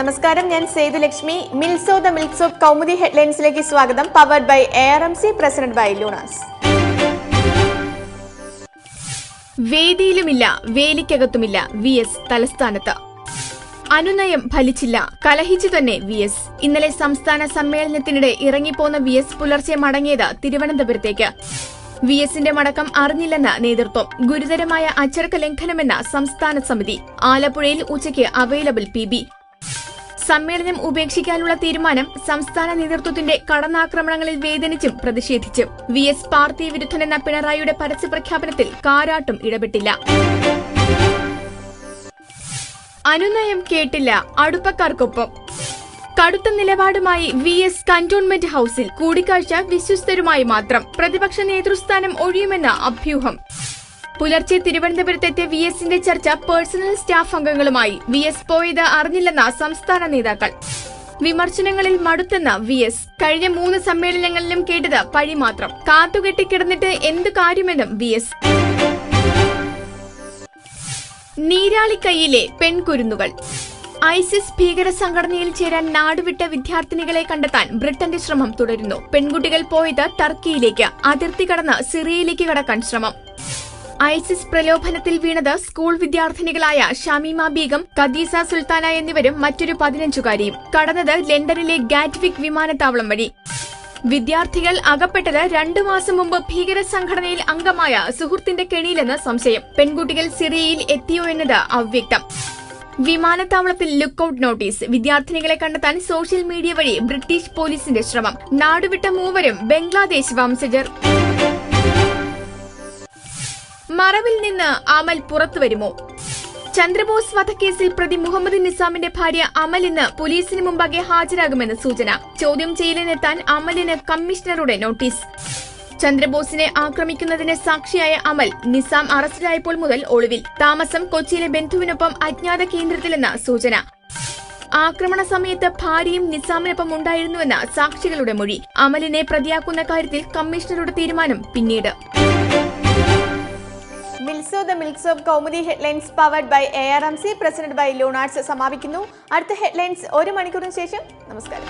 നമസ്കാരം ഞാൻ സേതുലക്ഷ്മി. മിൽസോ ദ മിൽക്സ് ഓഫ് കൗമുദി ഹെഡ്ലൈൻസിലേക്ക് സ്വാഗതം. Powered by A R M C president by Luna's വേദിയിലുമില്ല വേലിക്കകത്തുമില്ല വി എസ് തലസ്ഥാനത്ത്. അനുനയം ഫലിച്ചില്ല കലഹിച്ചു തന്നെ വി എസ് ഇന്നലെ സംസ്ഥാന സമ്മേളനത്തിനിടെ ഇറങ്ങിപ്പോന്ന വി എസ് പുലർച്ചെ മടങ്ങിയത് തിരുവനന്തപുരത്തേക്ക്. വി എസിന്റെ മടക്കം അറിഞ്ഞില്ലെന്ന നേതൃത്വം ഗുരുതരമായ അച്ചടക്ക ലംഘനമെന്ന സംസ്ഥാന സമിതി. ആലപ്പുഴയിൽ ഉച്ചയ്ക്ക് അവൈലബിൾ പി സമ്മേളനം ഉപേക്ഷിക്കാനുള്ള തീരുമാനം സംസ്ഥാന നേതൃത്വത്തിന്റെ കടന്നാക്രമണങ്ങളിൽ വേദനിച്ചും പ്രതിഷേധിച്ചും. വി എസ് പാർട്ടി വിരുദ്ധനെന്ന പിണറായിയുടെ പരസ്യപ്രഖ്യാപനത്തിൽ കാരാട്ടും ഇടപെട്ടില്ല. അനുനയം കേട്ടില്ല അടുപ്പക്കാർക്കൊപ്പം. കടുത്ത നിലപാടുമായി വി എസ് കന്റോൺമെന്റ് ഹൌസിൽ കൂടിക്കാഴ്ച വിശ്വസ്തരുമായി മാത്രം. പ്രതിപക്ഷ നേതൃസ്ഥാനം ഒഴിയുമെന്ന അഭ്യൂഹം. പുലർച്ചെ തിരുവനന്തപുരത്തെത്തിയ വി എസിന്റെ ചർച്ച പേഴ്സണൽ സ്റ്റാഫ് അംഗങ്ങളുമായി വി എസ് പോയത് അറിഞ്ഞില്ലെന്ന സംസ്ഥാന നേതാക്കൾ. വിമർശനങ്ങളിൽ മടുത്തെന്ന വി എസ്. കഴിഞ്ഞ മൂന്ന് സമ്മേളനങ്ങളിലും കേട്ടത് പഴി മാത്രം. കാത്തുകെട്ടിക്കിടന്നിട്ട് എന്തു കാര്യമെന്നും വി എസ്. നീരാളിക്കൈയിലെ പെൺകുരുന്നുകൾ. ഐസിസ് ഭീകര സംഘടനയിൽ ചേരാൻ നാടുവിട്ട വിദ്യാർത്ഥിനികളെ കണ്ടെത്താൻ ബ്രിട്ടന്റെ ശ്രമം തുടരുന്നു. പെൺകുട്ടികൾ പോയത് ടർക്കിയിലേക്ക്. അതിർത്തി കടന്ന് സിറിയയിലേക്ക് കടക്കാൻ ശ്രമം. ഐസിസ് പ്രലോഭനത്തിൽ വീണത് സ്കൂൾ വിദ്യാർത്ഥിനികളായ ഷമീമ ബീഗം ഖദീസ സുൽത്താന എന്നിവരും മറ്റൊരു പതിനഞ്ചുകാരിയും. കടന്നത് ലണ്ടനിലെ ഗാറ്റ്വിക് വിമാനത്താവളം വഴി. വിദ്യാർത്ഥികൾ അകപ്പെട്ടത് രണ്ടു മാസം മുമ്പ് ഭീകര സംഘടനയിൽ അംഗമായ സുഹൃത്തിന്റെ കെണിയിലെന്ന് സംശയം. പെൺകുട്ടികൾ സിറിയയിൽ എത്തിയോ എന്നത് അവ്യക്തം. വിമാനത്താവളത്തിൽ ലുക്കൌട്ട് നോട്ടീസ്. വിദ്യാർത്ഥിനികളെ കണ്ടെത്താൻ സോഷ്യൽ മീഡിയ വഴി ബ്രിട്ടീഷ് പോലീസിന്റെ ശ്രമം. നാടുവിട്ട മൂവരും ബംഗ്ലാദേശ് വംശജർ. മറവിൽ നിന്ന് അമൽ പുറത്തു വരുമോ? ചന്ദ്രബോസ് വധക്കേസിൽ പ്രതി മുഹമ്മദ് നിസാമിന്റെ ഭാര്യ അമൽ ഇന്ന് പോലീസിന് മുമ്പാകെ ഹാജരാകുമെന്ന് സൂചന. ചോദ്യം ചെയ്യലിനെത്താൻ അമലിന് കമ്മീഷണറുടെ നോട്ടീസ്. ചന്ദ്രബോസിനെ ആക്രമിക്കുന്നതിന് സാക്ഷിയായ അമൽ നിസാം അറസ്റ്റിലായപ്പോൾ മുതൽ ഒളിവിൽ. താമസം കൊച്ചിയിലെ ബന്ധുവിനൊപ്പം അജ്ഞാത കേന്ദ്രത്തിലെന്ന സൂചന. ആക്രമണ സമയത്ത് ഭാര്യയും നിസാമിനൊപ്പം ഉണ്ടായിരുന്നുവെന്ന സാക്ഷികളുടെ മൊഴി. അമലിനെ പ്രതിയാക്കുന്ന കാര്യത്തിൽ കമ്മീഷണറുടെ തീരുമാനം പിന്നീട്. മിൽസോ the മിൽക്സ് of Kaumudi headlines powered by A R M C president by ലൂണാർട്സ് സമാപിക്കുന്നു. അടുത്ത ഹെഡ്ലൈൻസ് ഒരു മണിക്കൂറിന് ശേഷം. നമസ്കാരം.